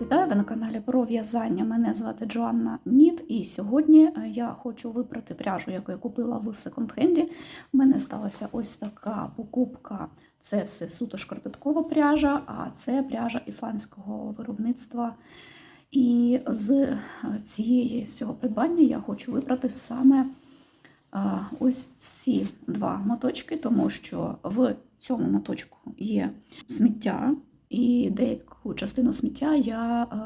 Вітаю ви на каналі про в'язання. Мене звати Джоанна Ніт, і сьогодні е, я хочу випрати пряжу, яку я купила в секонд-хенді. У мене сталася ось така покупка. Це все суто шкарпеткова пряжа, а це пряжа ісландського виробництва. І з е, цієї з цього придбання я хочу вибрати саме е, ось ці два моточки, тому що в цьому моточку є сміття. І деяку частину сміття я е,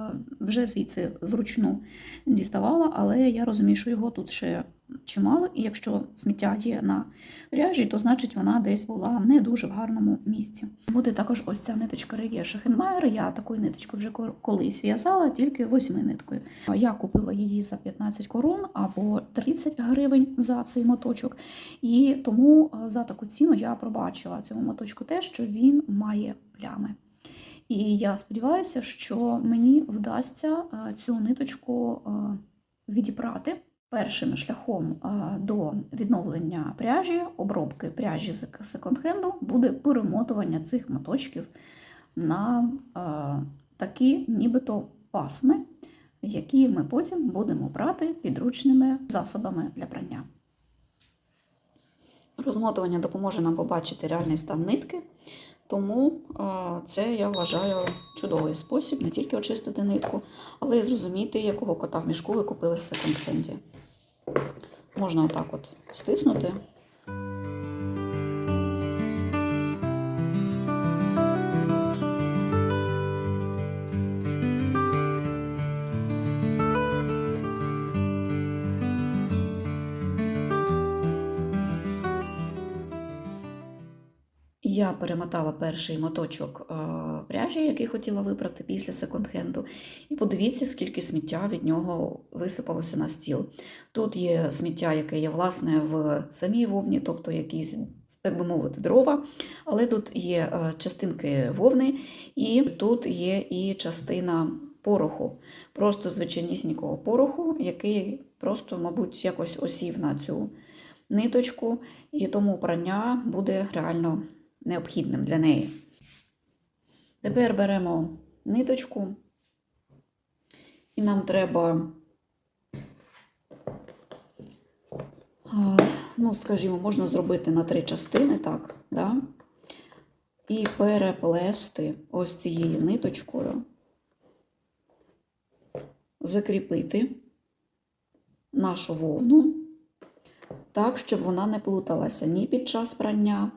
вже звідси вручну діставала, але я розумію, що його тут ще чимало, і якщо сміття є на пряжі, то значить вона десь була не дуже в гарному місці. Буде також ось ця ниточка Реє Шахенмайер. Я такою ниточкою вже колись в'язала, тільки восьми ниткою. Я купила її за 15 корон або 30 гривень за цей моточок. І тому е, за таку ціну я пробачила цьому моточку те, що він має плями. І я сподіваюся, що мені вдасться е, цю ниточку е, відібрати першим шляхом е, до відновлення пряжі, обробки пряжі з секонд-хенду буде перемотування цих моточків на такі нібито пасми, які ми потім будемо брати підручними засобами для прання. Розмотування допоможе нам побачити реальний стан нитки. Тому це я вважаю чудовий спосіб не тільки очистити нитку, але й зрозуміти, якого кота в мішку ви купили в секонд-хенді. Можна отак от стиснути. Я перемотала перший моточок е, пряжі, який хотіла вибрати після секонд-хенду. І подивіться, скільки сміття від нього висипалося на стіл. Тут є сміття, яке є власне в самій вовні, тобто якісь, так би мовити, дрова. Але тут є е, частинки вовни, і тут є і частина пороху, просто звичайнісінького пороху, який просто, мабуть, якось осів на цю ниточку, і тому прання буде реально необхідним для неї. Тепер беремо ниточку, і нам треба, ну, скажімо, можна зробити на три частини, так, да? і переплести ось цією ниточкою, закріпити нашу вовну так, щоб вона не плуталася ні під час прання,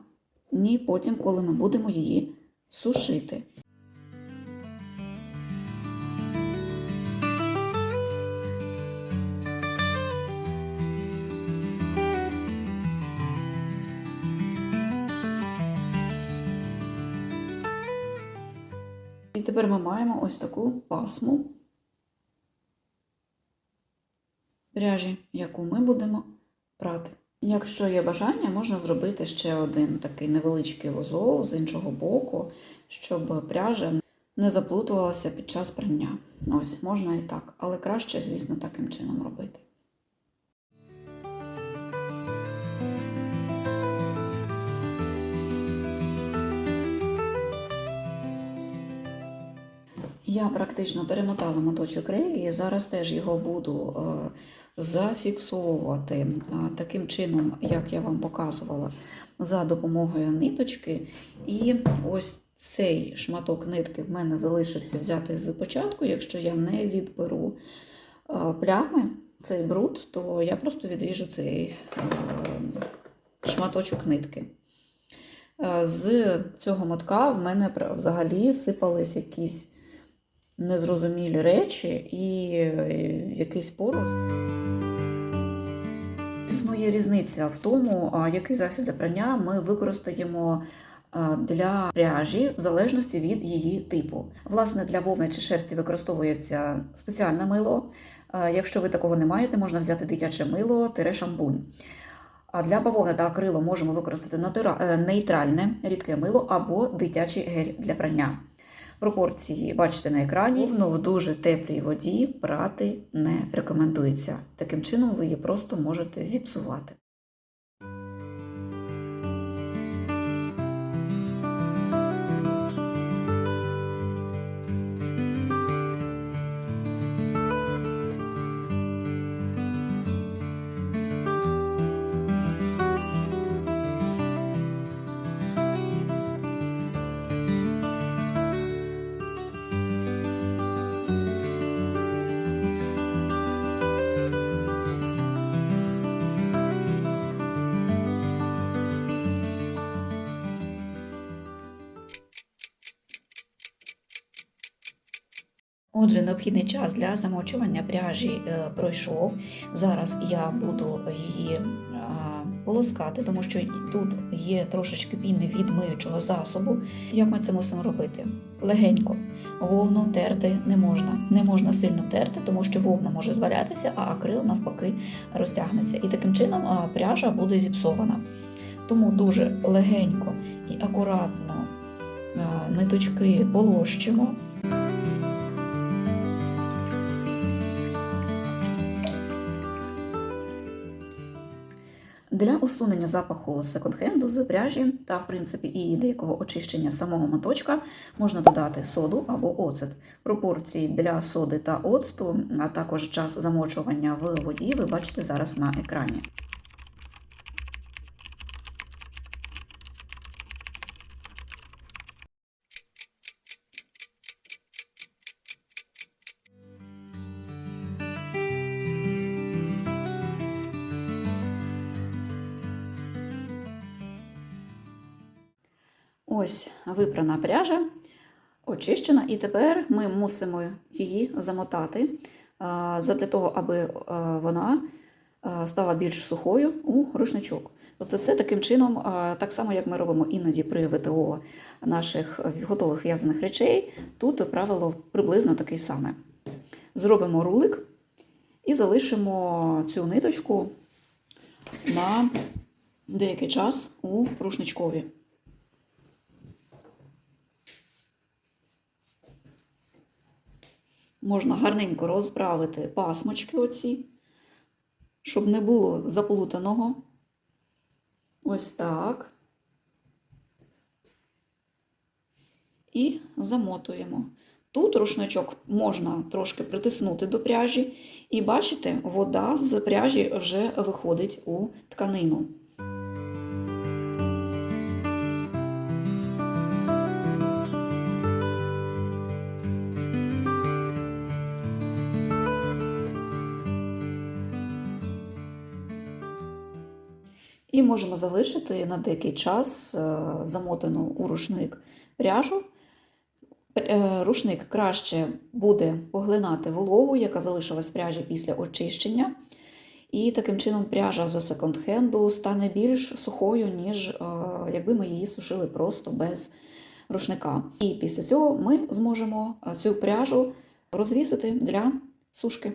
ні потім, коли ми будемо її сушити. І тепер ми маємо ось таку пасму пряжі, яку ми будемо прати. Якщо є бажання, можна зробити ще один такий невеличкий вузол з іншого боку, щоб пряжа не заплутувалася під час прання. Ось, можна і так, але краще, звісно, таким чином робити. Я практично перемотала моточок релії, зараз теж його буду е, зафіксовувати е, таким чином, як я вам показувала, за допомогою ниточки. І ось цей шматок нитки в мене залишився взяти з початку. Якщо я не відберу е, плями, цей бруд, то я просто відріжу цей шматочок нитки. З цього мотка в мене взагалі сипались якісь незрозумілі речі і е, якийсь порох. Існує різниця в тому, який засіб для прання ми використаємо для пряжі в залежності від її типу. Власне, для вовни чи шерсті використовується спеціальне мило. Якщо ви такого не маєте, можна взяти дитяче мило тире шампунь. А для бавовни та акрилу можемо використати е, нейтральне рідке мило або дитячий гель для прання. Пропорції бачите на екрані, Повно в дуже теплій воді прати не рекомендується. Таким чином, ви її просто можете зіпсувати. Отже, необхідний час для замочування пряжі е, пройшов. Зараз я буду її а, полоскати, тому що тут є трошечки піни від миючого засобу. Як ми це мусимо робити? Легенько. Вовну терти не можна. Не можна сильно терти, тому що вовна може звалятися, а акрил навпаки розтягнеться. І таким чином пряжа буде зіпсована. Тому дуже легенько і акуратно а, ниточки полощимо. Для усунення запаху секонд-хенду з пряжі та, в принципі, і деякого очищення самого моточка можна додати соду або оцет. Пропорції для соди та оцту, а також час замочування в воді ви бачите зараз на екрані. Ось випрана пряжа, очищена, і тепер ми мусимо її замотати а, задля того, аби вона стала більш сухою у рушничок. Тобто це таким чином, так само як ми робимо іноді при ВТО наших готових в'язаних речей, тут правило приблизно таке саме. Зробимо рулик і залишимо цю ниточку на деякий час у рушничкові. Можна гарненько розправити пасмочки оці, щоб не було заплутаного. Ось так. І замотуємо. Тут рушничок можна трошки притиснути до пряжі, і бачите, вода з пряжі вже виходить у тканину. Можемо залишити на деякий час е, замотану у рушник пряжу. Е, Рушник краще буде поглинати вологу, яка залишилась в пряжі після очищення. І таким чином пряжа за секонд-хенду стане більш сухою, ніж е, якби ми її сушили просто без рушника. І після цього ми зможемо цю пряжу розвісити для сушки.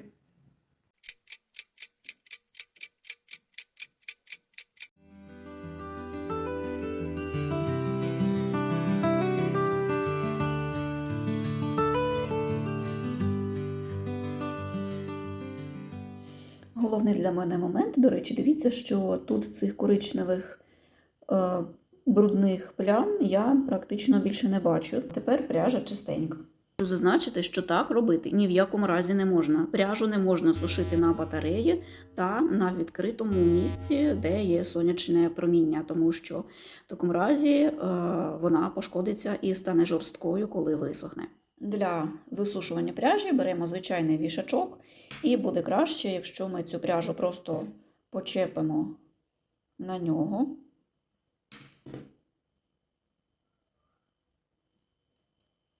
Головний для мене момент, до речі, дивіться, що тут цих коричневих е, брудних плям я практично більше не бачу. Тепер пряжа чистенька. Зазначити, що так робити ні в якому разі не можна. Пряжу не можна сушити на батареї та на відкритому місці, де є сонячне проміння, тому що в такому разі е, вона пошкодиться і стане жорсткою, коли висохне. Для висушування пряжі беремо звичайний вішачок, і буде краще, якщо ми цю пряжу просто почепимо на нього.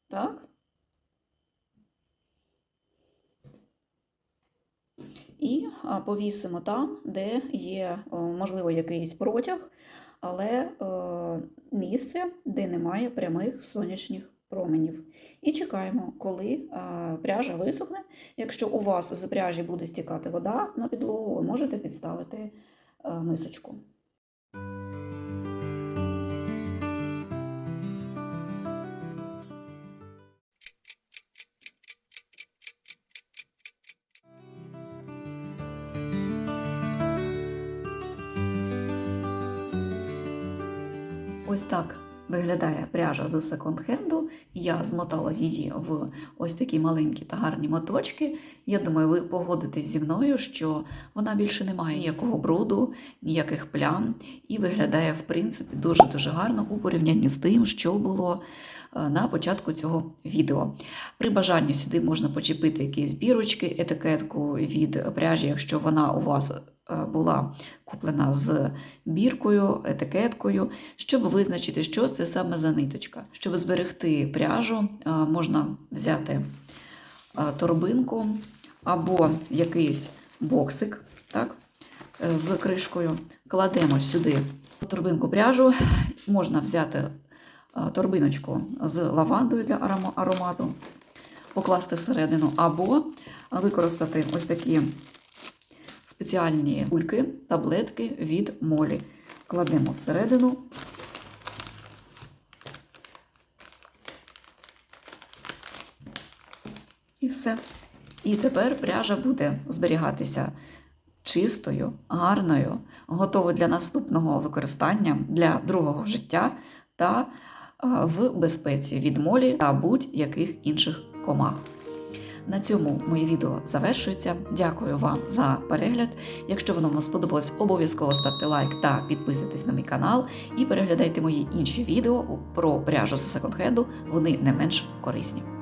Так. І повісимо там, де є, можливо, якийсь протяг, але місце, де немає прямих сонячних променів. І чекаємо, коли е, пряжа висохне. Якщо у вас з пряжі буде стікати вода на підлогу, ви можете підставити е, мисочку. Ось так виглядає пряжа з секонд-хенду. Я змотала її в ось такі маленькі та гарні моточки. Я думаю, ви погодитесь зі мною, що вона більше не має ніякого бруду, ніяких плям і виглядає, в принципі, дуже-дуже гарно у порівнянні з тим, що було на початку цього відео. При бажанні сюди можна почепити якісь бірочки, етикетку від пряжі, якщо вона у вас е, була куплена з біркою, етикеткою, щоб визначити, що це саме за ниточка. Щоб зберегти пряжу, е, можна взяти е, торбинку або якийсь боксик так, е, з кришкою. Кладемо сюди торбинку пряжу. Можна взяти е, торбиночку з лавандою для аромату, покласти всередину, або використати ось такі спеціальні кульки, таблетки від молі. Кладемо всередину. І все. І тепер пряжа буде зберігатися чистою, гарною, готовою для наступного використання, для другого життя та в безпеці від молі та будь-яких інших комах. На цьому моє відео завершується. Дякую вам за перегляд. Якщо воно вам сподобалось, обов'язково ставте лайк та підписуйтесь на мій канал і переглядайте мої інші відео про пряжу з секонд-хенду. Вони не менш корисні.